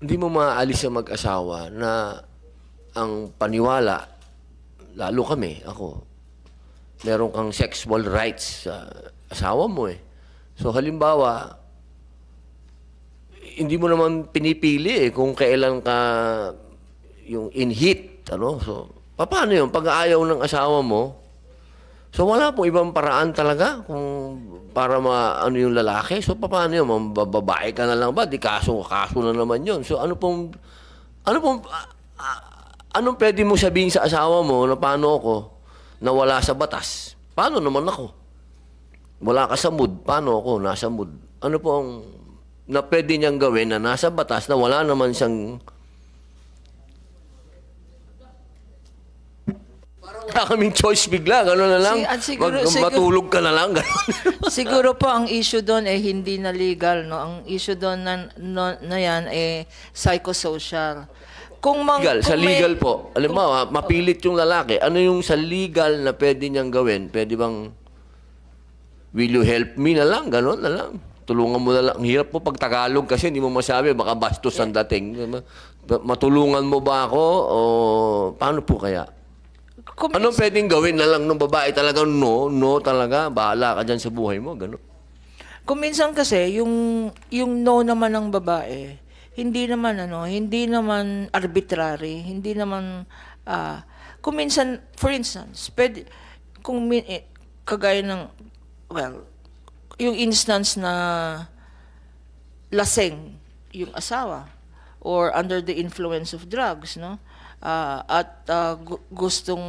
hindi mo maaalis sa mag-asawa na ang paniwala, lalo kami, ako, meron kang sexual rights sa asawa mo eh. So halimbawa, hindi mo naman pinipili eh kung kailan ka yung in heat, ano? So, paano yun? Pag ayaw ng asawa mo, so wala pong ibang paraan talaga kung para ma ano yung lalaki. So paano yun? Mababae ka na lang ba? Di kaso, kaso na naman yun. So ano pong, ano pong, ah, anong pwede mo sabihin sa asawa mo na paano ako na wala sa batas? Paano naman ako? Wala ka sa mood. Paano ako nasa mood? Ano pong na pwede niyang gawin na nasa batas na wala naman siyang wala kaming choice bigla, gano'n na lang. Si- at siguro- Mag- siguro- matulog ka na lang, gano'n. Siguro po ang issue doon eh hindi na legal, no? Ang issue doon na, no, na yan eh psychosocial. Kung mang, legal, sa kung may- legal po. Alam mo, ah, mapilit yung lalaki. Ano yung sa legal na pwede niyang gawin? Pwede bang, will you help me na lang? Gano'n na lang. Tulungan mo na lang. Ang hirap po pag Tagalog kasi hindi mo masabi, baka bastos ang dating. Matulungan mo ba ako? O paano po kaya? Kung Anong pwedeng gawin na lang ng babae talagang no, no talaga, bahala ka dyan sa buhay mo, gano'n. Kung minsan kasi yung yung no naman ng babae, hindi naman ano, hindi naman arbitrary, hindi naman ah kung minsan for instance, pwede kung min, eh, kagaya ng well, yung instance na laseng yung asawa or under the influence of drugs, no? Ah, at gu- gustong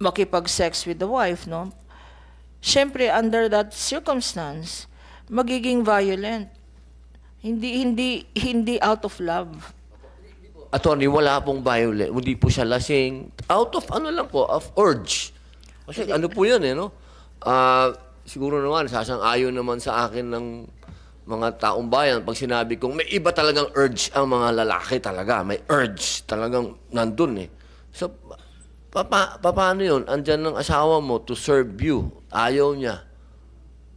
makipag-sex with the wife, no? Siyempre, under that circumstance, magiging violent. Hindi hindi hindi out of love. Attorney, wala pong violent. Hindi po siya lasing. Out of ano lang po, of urge. Kasi ano po yan eh, no? Ah, siguro naman, sasang-ayon naman sa akin ng mga taong bayan pag sinabi kong may iba talagang urge ang mga lalaki talaga. May urge talagang nandun eh. So, pa, pa, pa- paano yun? Andyan ng asawa mo to serve you. Ayaw niya.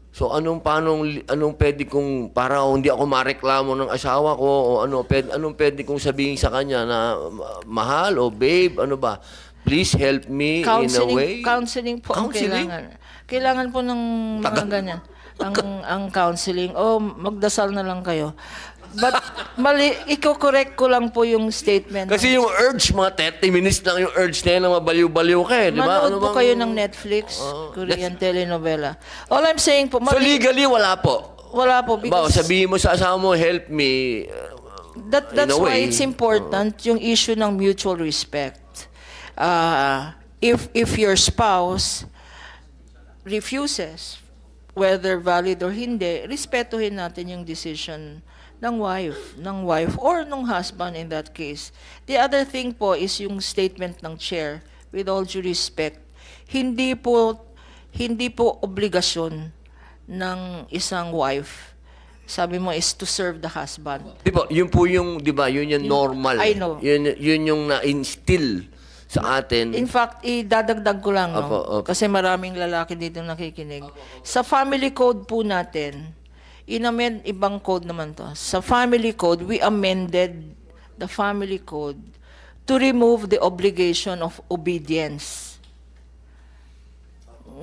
So anong paano anong pwede kong para hindi ako mareklamo ng asawa ko o ano pwede, anong pwede kong sabihin sa kanya na ma- mahal o babe ano ba please help me in a way counseling po ang Counseling? kailangan. Kailangan po ng mga Tagal. ganyan. Ang ang counseling. O magdasal na lang kayo. But mali, iko-correct ko lang po yung statement. kasi yung urge mga 30 minutes lang yung urge na yun na mabaliw-baliw ka eh di ba Manood po bang- kayo ng Netflix, Korean telenovela. All I'm saying po, so mali- legally wala po wala po Ba, because sabihin mo sa asawa mo help me uh, That, that's why it's important yung issue ng mutual respect. Uh, if if your spouse refuses, whether valid or hindi, respetuhin natin yung decision ng wife, ng wife or ng husband in that case. The other thing po is yung statement ng chair, with all due respect, hindi po hindi po obligasyon ng isang wife sabi mo is to serve the husband. Di ba, yun po yung, di ba, yun yung normal. I know. Yun, yun yung na-instill sa atin. In fact, idadagdag ko lang, no? Apo, opo. kasi maraming lalaki dito nakikinig. Sa family code po natin, inamend, ibang code naman to. Sa family code, we amended the family code to remove the obligation of obedience.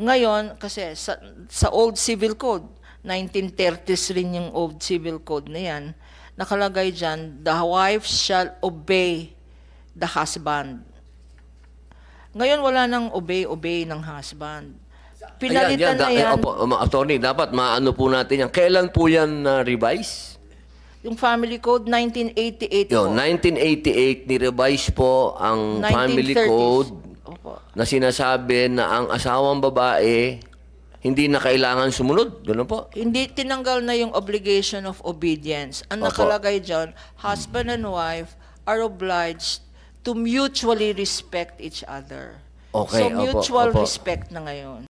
Ngayon, kasi sa, sa old civil code, 1930s rin yung old civil code na yan, nakalagay dyan, the wife shall obey the husband. Ngayon, wala nang obey-obey ng husband. Pinalitan Ayan, na yan, yan. da- eh, Opo, um, attorney, dapat maano po natin yan. Kailan po yan na-revise? Yung family code, 1988 Yo, po. 1988, ni-revise po ang family 1930s. code Opo. na sinasabi na ang asawang babae hindi na kailangan sumunod. Ganun po. Hindi tinanggal na yung obligation of obedience. Ang Opo. nakalagay dyan, husband and wife are obliged to mutually respect each other. Okay, so opo, mutual opo. respect na ngayon.